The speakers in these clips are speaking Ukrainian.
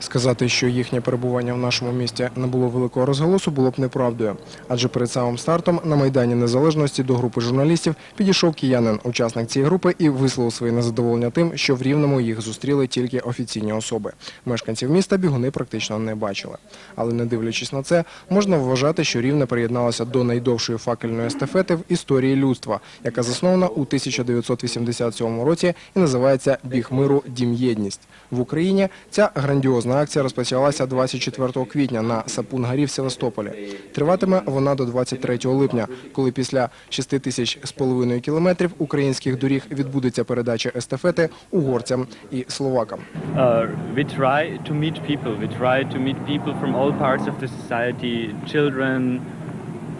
Сказати, що їхнє перебування в нашому місті не було великого розголосу, було б неправдою. Адже перед самим стартом на Майдані Незалежності до групи журналістів підійшов киянин, учасник цієї групи, і висловив своє незадоволення тим, що в Рівному їх зустріли тільки офіційні особи. Мешканців міста бігуни практично не бачили. Але не дивлячись на це, можна вважати, що Рівне приєдналося до найдовшої факельної естафети в історії людства, яка заснована у 1987 році і називається Біг миру Дім єдність. В Україні ця грандіозна акція розпочалася 24 квітня на Сапун-Гарі в Севастополі. Триватиме вона до 23 липня, коли після 6 тисяч з половиною кілометрів українських доріг відбудеться передача естафети угорцям і словакам. Uh,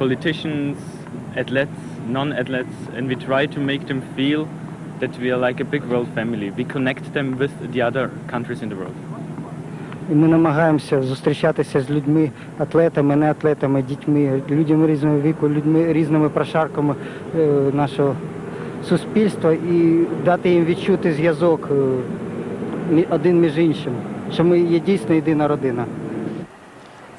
politicians, athletes, non athletes, and we try to make them feel that we are like a big world family. We connect them with the other countries in the world. І ми намагаємося зустрічатися з людьми, атлетами, неатлетами, дітьми, людьми різного віку, людьми різними прошарками е, нашого суспільства і дати їм відчути зв'язок е, один між іншим, що ми є дійсно єдина родина.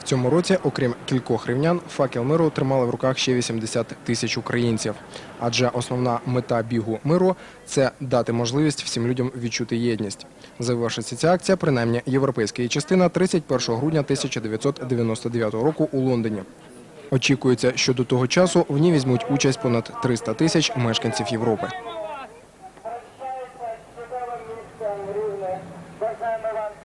В цьому році, окрім кількох рівнян, факел миру тримали в руках ще 80 тисяч українців. Адже основна мета бігу миру це дати можливість всім людям відчути єдність. Завершиться ця акція, принаймні європейська її частина 31 грудня 1999 року у Лондоні. Очікується, що до того часу в ній візьмуть участь понад 300 тисяч мешканців Європи.